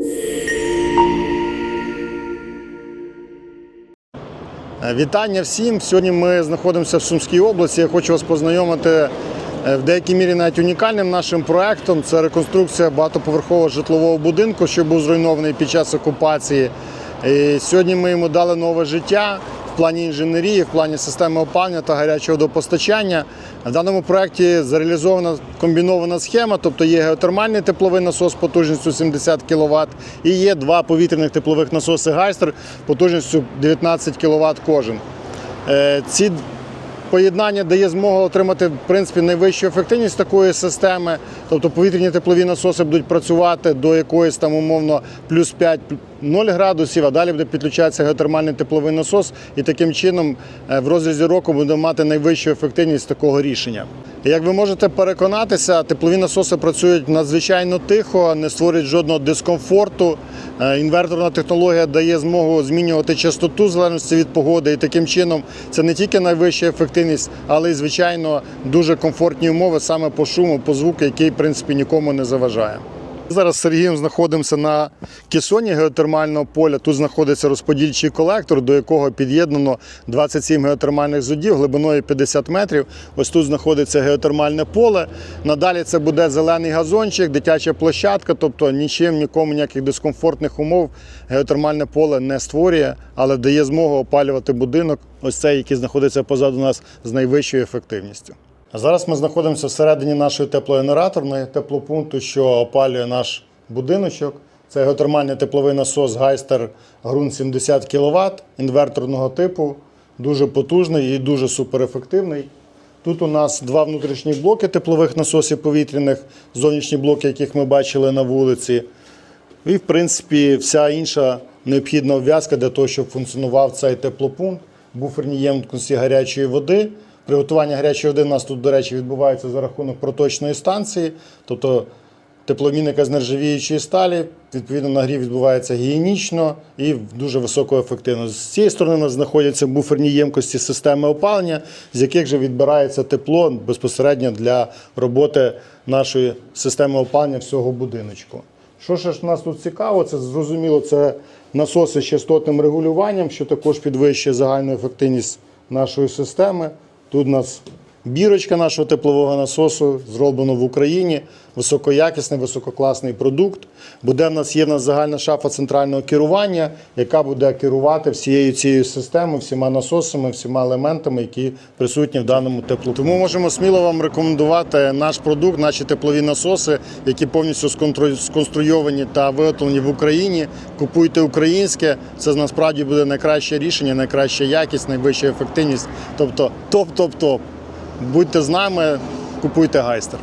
Е, Вітання всім. Сьогодні ми знаходимося в Сумській області. Я хочу вас познайомити е, в деякій мірі навіть унікальним нашим проектом. Це реконструкція багатоповерхового житлового будинку, що був зруйнований під час окупації. І сьогодні ми йому дали нове життя плані інженерії, в плані системи опалення та гарячого водопостачання. В даному проєкті зареалізована комбінована схема, тобто є геотермальний тепловий насос потужністю 70 кВт і є два повітряних теплових насоси Гайстер потужністю 19 кВт кожен. Е, Ці поєднання дає змогу отримати в принципі найвищу ефективність такої системи. Тобто повітряні теплові насоси будуть працювати до якоїсь там умовно плюс 5 0 градусів, а далі буде підключатися геотермальний тепловий насос, і таким чином е, в розрізі року буде мати найвищу ефективність такого рішення. Як ви можете переконатися, теплові насоси працюють надзвичайно тихо, не створюють жодного дискомфорту. Е, Інверторна технологія дає змогу змінювати частоту в залежності від погоди, і таким чином це не тільки найвища ефективність, але й звичайно дуже комфортні умови саме по шуму, по звуку, який в принципі нікому не заважає. Зараз з Сергієм знаходимося на кесоні геотермального поля. Тут знаходиться розподільчий колектор, до якого під'єднано 27 геотермальних зудів глибиною 50 метрів. Ось тут знаходиться геотермальне поле. Надалі це буде зелений газончик, дитяча площадка, тобто нічим нікому ніяких дискомфортних умов геотермальне поле не створює, але дає змогу опалювати будинок, ось цей, який знаходиться позаду нас з найвищою ефективністю. Зараз ми знаходимося всередині нашої теплогенераторної теплопункту, що опалює наш будиночок. Це геотермальний тепловий насос Гайстер Грунт 70 кВт інверторного типу, дуже потужний і дуже суперефективний. Тут у нас два внутрішні блоки теплових насосів повітряних, зовнішні блоки, яких ми бачили на вулиці. І, в принципі, вся інша необхідна обв'язка для того, щоб функціонував цей теплопункт, буферні ємкості гарячої води. Приготування гарячої води у нас тут, до речі, відбувається за рахунок проточної станції, тобто тепломінника з нержавіючої сталі. Відповідно, нагрів відбувається гігієнічно і дуже високоефективно. З цієї сторони у нас знаходяться буферні ємкості системи опалення, з яких же відбирається тепло безпосередньо для роботи нашої системи опалення всього будиночку. Що ж у нас тут цікаво, це зрозуміло, це насоси з частотним регулюванням, що також підвищує загальну ефективність нашої системи. Тут у нас бірочка нашого теплового насосу, зроблено в Україні. Високоякісний, висококласний продукт. Буде в нас є в нас загальна шафа центрального керування, яка буде керувати всією цією системою, всіма насосами, всіма елементами, які присутні в даному теплу. Тому можемо сміло вам рекомендувати наш продукт, наші теплові насоси, які повністю сконструйовані та виготовлені в Україні. Купуйте українське. Це насправді буде найкраще рішення, найкраща якість, найвища ефективність. Тобто топ-топ-топ. Будьте з нами, купуйте гайстер.